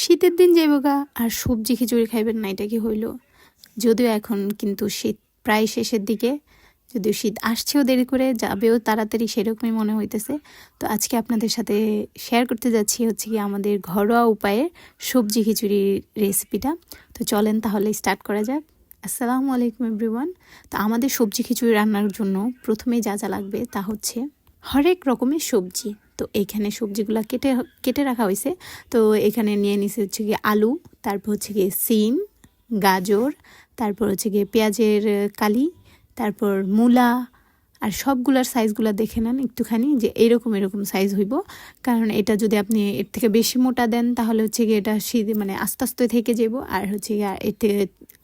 শীতের দিন যাইবগা আর সবজি খিচুড়ি খাইবেন না এটা কি হইল? যদিও এখন কিন্তু শীত প্রায় শেষের দিকে, যদিও শীত আসছেও দেরি করে, যাবেও তাড়াতাড়ি সেরকমই মনে হইতেছে। তো আজকে আপনাদের সাথে শেয়ার করতে যাচ্ছি হচ্ছে কি আমাদের ঘরোয়া উপায়ে সবজি খিচুড়ির রেসিপিটা তো চলেন তাহলে স্টার্ট করা যাক। আসসালামু আলাইকুম এভরিওয়ান তো আমাদের সবজি খিচুড়ি রান্নার জন্য প্রথমেই যা যা লাগবে তা হচ্ছে হরেক রকমের সবজি। তো এইখানে সবজিগুলো কেটে কেটে রাখা হয়েছে তো এখানে নিয়ে নিছে হচ্ছে গিয়ে আলু, তারপর হচ্ছে গিয়ে সিম, গাজর, তারপর হচ্ছে গিয়ে পেঁয়াজের কালি, তারপর মূলা আর সবগুলার সাইজগুলো দেখে নেন একটুখানি যে এরকম এরকম সাইজ হইব। কারণ এটা যদি আপনি এর থেকে বেশি মোটা দেন তাহলে হচ্ছে গিয়ে এটা শীত মানে আস্তে আস্তে থেকে যাব আর হচ্ছে গিয়ে এর থেকে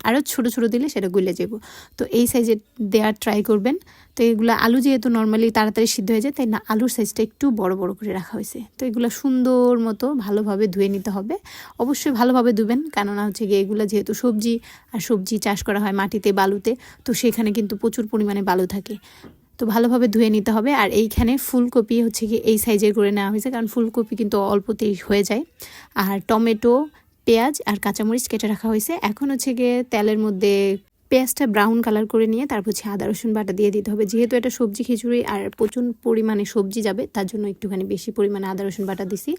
আরও ছোটো ছোটো দিলে সেটা গুলে যাব। তো এই সাইজে দেওয়ার ট্রাই করবেন। তো এগুলো আলু যেহেতু নর্মালি তাড়াতাড়ি সিদ্ধ হয়ে যায়, তাই না আলুর সাইজটা একটু বড় বড় করে রাখা হয়েছে। তো এগুলো সুন্দর মতো ভালোভাবে ধুয়ে নিতে হবে। অবশ্যই ভালোভাবে ধুবেন, কেননা হচ্ছে গিয়ে এগুলো যেহেতু সবজি, আর সবজি চাষ করা হয় মাটিতে, বালুতে, তো সেখানে কিন্তু প্রচুর পরিমাণে বালু থাকে। তো ভালোভাবে ধুয়ে নিতে হবে, আর এইখানে ফুলকপি হচ্ছে কি এই সাইজের করে নেওয়া হয়েছে, কারণ ফুলকপি কিন্তু অল্পতেই হয়ে যায়। আর টমেটো পেঁয়াজ আর কাঁচামরিচ কেটে রাখা হয়েছে। এখন হচ্ছে গিয়ে তেলের মধ্যে পেঁয়াজটা ব্রাউন কালার করে নিয়ে তারপর হচ্ছে আদা, রসুন বাটা দিয়ে দিতে হবে। যেহেতু এটা সবজি খিচুড়ি আর প্রচুর পরিমাণে সবজি যাবে, তার জন্য একটুখানি বেশি পরিমাণে আদা, রসুন বাটা দিছি।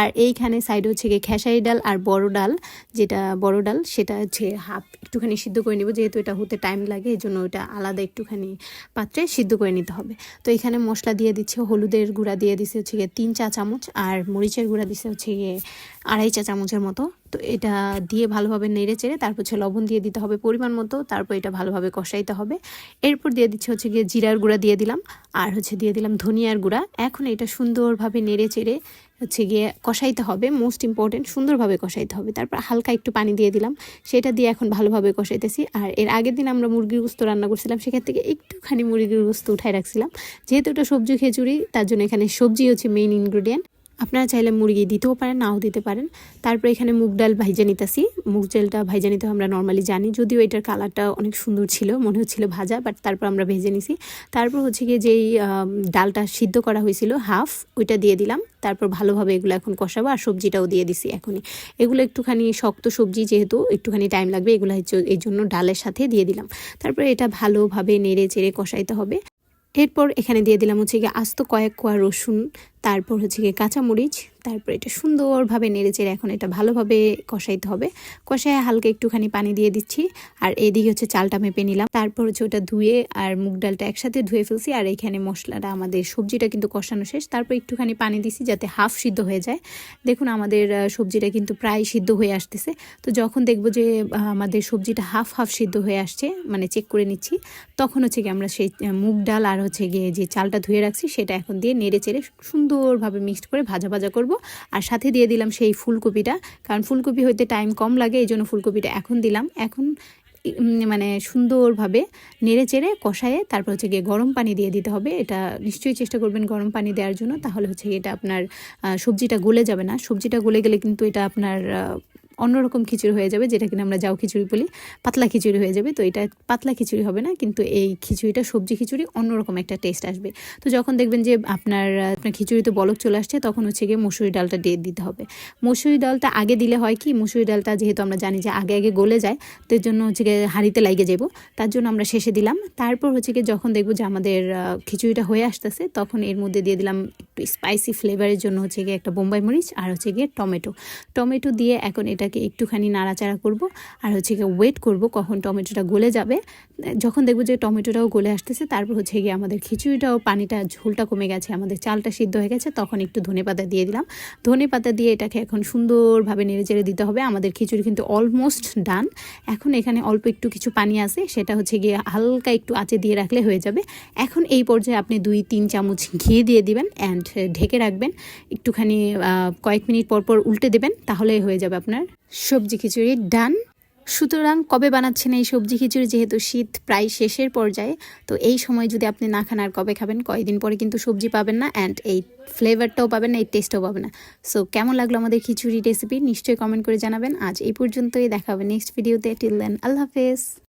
আর এইখানে সাইডে হচ্ছে গিয়ে খেসারি ডাল আর বড় ডাল, যেটা বড় ডাল, সেটা হচ্ছে হাফ একটুখানি সিদ্ধ করে নিব, যেহেতু এটা হতে টাইম লাগে এই জন্য ওটা আলাদা একটুখানি পাত্রে সিদ্ধ করে নিতে হবে। তো এখানে মশলা দিয়ে দিচ্ছে, হলুদের গুঁড়া দিয়ে দিচ্ছে হচ্ছে গিয়ে তিন চা চামচ আর মরিচের গুঁড়া দিচ্ছে হচ্ছে গিয়ে আড়াই চা চামচের মতো। তো এটা দিয়ে ভালোভাবে নেড়ে চেড়ে তারপর হচ্ছে লবণ দিয়ে দিতে হবে পরিমাণ মতো, তারপর এটা ভালোভাবে কষাইতে হবে। এরপর দিয়ে দিচ্ছে হচ্ছে গিয়ে জিরার গুঁড়া দিয়ে দিলাম, আর হচ্ছে দিয়ে দিলাম ধনিয়ার গুঁড়া। এখন এটা সুন্দরভাবে নেড়ে চেড়ে হচ্ছে গিয়ে কষাইতে হবে মোস্ট ইম্পর্টেন্ট সুন্দরভাবে কষাইতে হবে। তারপর হালকা একটু পানি দিয়ে দিলাম, সেটা দিয়ে এখন ভালোভাবে কষাইতেছি। আর এর আগের দিন আমরা মুরগির গুস্ত রান্না করছিলাম, সেখান থেকে একটুখানি মুরগির গুস্ত উঠায় রাখছিলাম। যেহেতু এটা সবজি খেচুড়ি, তার জন্য এখানে সবজি হচ্ছে মেইন ইনগ্রিডিয়েন্ট আপনারা চাইলে মুরগি দিতেও পারেন, নাও দিতে পারেন। তারপর এখানে মুগ ডাল ভাইজা নিতেছি। মুগ ডালটা ভাইজা নিতে আমরা নর্মালি জানি, যদিও এটার কালারটা অনেক সুন্দর ছিল, মনে হচ্ছিল ভাজা বাট তারপর আমরা ভেজে নিছি। তারপর হচ্ছে গিয়ে যেই ডালটা সিদ্ধ করা হয়েছিল হাফ ওইটা দিয়ে দিলাম। তারপর ভালোভাবে এগুলো এখন কষাবো আর সবজিটাও দিয়ে দিছি এখনই। এগুলো একটুখানি শক্ত সবজি যেহেতু, একটুখানি টাইম লাগবে, এগুলো এই জন্য ডালের সাথে দিয়ে দিলাম। তারপর এটা ভালোভাবে নেড়ে চেড়ে কষাইতে হবে। এরপর এখানে দিয়ে দিলাম হচ্ছে গিয়ে আস্ত কয়েক কোয়া রসুন তারপর হচ্ছে গিয়ে কাঁচামরিচ তারপর এটা সুন্দরভাবে নেড়ে চেড়ে এখন এটা ভালোভাবে কষাইতে হবে। কষায় হালকা একটুখানি পানি দিয়ে দিচ্ছি। আর এইদিকে হচ্ছে চালটা মেপে নিলাম। তারপর হচ্ছে ওটা ধুয়ে আর মুগ ডালটা একসাথে ধুয়ে ফেলছি। আর এখানে মশলাটা আমাদের সবজিটা কিন্তু কষানো শেষ। তারপর একটুখানি পানি দিছি যাতে হাফ সিদ্ধ হয়ে যায়। দেখুন আমাদের সবজিটা কিন্তু প্রায় সিদ্ধ হয়ে আসতেছে। তো যখন দেখব যে আমাদের সবজিটা হাফ হাফ সিদ্ধ হয়ে আসছে মানে চেক করে নিচ্ছি, তখন হচ্ছে গিয়ে আমরা সেই মুগ ডাল আর হচ্ছে গিয়ে যে চালটা ধুয়ে রাখছি, সেটা এখন দিয়ে নেড়ে চেড়ে সুন্দরভাবে মিক্সড করে ভাজা ভাজা করব। আর সাথে দিয়ে দিলাম সেই ফুলকপিটা, কারণ ফুলকপি হইতে টাইম কম লাগে এই জন্য ফুলকপিটা এখন দিলাম। এখন মানে সুন্দরভাবে নেড়ে চেড়ে কষায়ে তারপর হচ্ছে গিয়ে গরম পানি দিয়ে দিতে হবে। এটা নিশ্চয়ই চেষ্টা করবেন গরম পানি দেওয়ার জন্য। তাহলে হচ্ছে এটা আপনার সবজিটা গলে যাবে না। সবজিটা গলে গেলে কিন্তু এটা আপনার অন্যরকম খিচুড়ি হয়ে যাবে, যেটা কিনা আমরা যাও খিচুড়ি বলি, পাতলা খিচুড়ি হয়ে যাবে। তো এটা পাতলা খিচুড়ি হবে না, কিন্তু এই খিচুড়িটা সবজি খিচুড়ি অন্যরকম একটা টেস্ট আসবে। তো যখন দেখবেন যে আপনার আপনার খিচুড়িতে বলক চলে আসছে, তখন হচ্ছে গিয়ে মুসুরি ডালটা দিয়ে দিতে হবে। মুসুরি ডালটা আগে দিলে হয় কি, মুসুরি ডালটা যেহেতু আমরা জানি যে আগে আগে গলে যায়, তো জন্য হচ্ছে গিয়ে হাঁড়িতে লাগিয়ে যাব তার জন্য আমরা শেষে দিলাম। তারপর হচ্ছে গিয়ে যখন দেখব যে আমাদের খিচুড়িটা হয়ে আসতেছে, তখন এর মধ্যে দিয়ে দিলাম স্পাইসি ফ্লেভারের জন্য হচ্ছে গিয়ে একটা বোম্বাই মরিচ আর হচ্ছে গিয়ে টমেটো। টমেটো দিয়ে এখন এটাকে একটুখানি নাড়াচাড়া করব আর হচ্ছে গিয়ে ওয়েট করব কখন টমেটোটা গলে যাবে। যখন দেখব যে টমেটোটাও গলে আসতেছে, তারপর হচ্ছে গিয়ে আমাদের খিচুড়িটাও পানিটা, ঝোলটা কমে গেছে, আমাদের চালটা সিদ্ধ হয়ে গেছে, তখন একটু ধনে পাতা দিয়ে দিলাম। ধনে পাতা দিয়ে এটাকে এখন সুন্দরভাবে নেড়ে চেড়ে দিতে হবে। আমাদের খিচুড়ি কিন্তু অলমোস্ট ডান এখন এখানে অল্প একটু কিছু পানি আছে, সেটা হচ্ছে গিয়ে হালকা একটু আঁচে দিয়ে রাখলে হয়ে যাবে। এখন এই পর্যায়ে আপনি দুই, তিন চামচ ঘি দিয়ে দিবেন অ্যান্ড ঢেকে রাখবেন। একটুখানি কয়েক মিনিট পর পর উল্টে দেবেন তাহলে হয়ে যাবে আপনার সবজি খিচুড়ি ডান। সুতরাং কবে বানাচ্ছেন এই সবজি খিচুড়ি? যেহেতু শীত প্রায় শেষের পর্যায়ে, তো এই সময় যদি আপনি না খান, আর কবে খাবেন? কয়েকদিন পরে কিন্তু সবজি পাবেন না অ্যান্ড এই ফ্লেভারটাও পাবেন না, এই টেস্টও পাবেন না। সো কেমন লাগল আমাদের খিচুড়ি রেসিপি নিশ্চয়ই কমেন্ট করে জানাবেন। আজ এই পর্যন্তই, দেখা হবে নেক্সট ভিডিওতে টিল দেন আল্লাহ হাফেজ।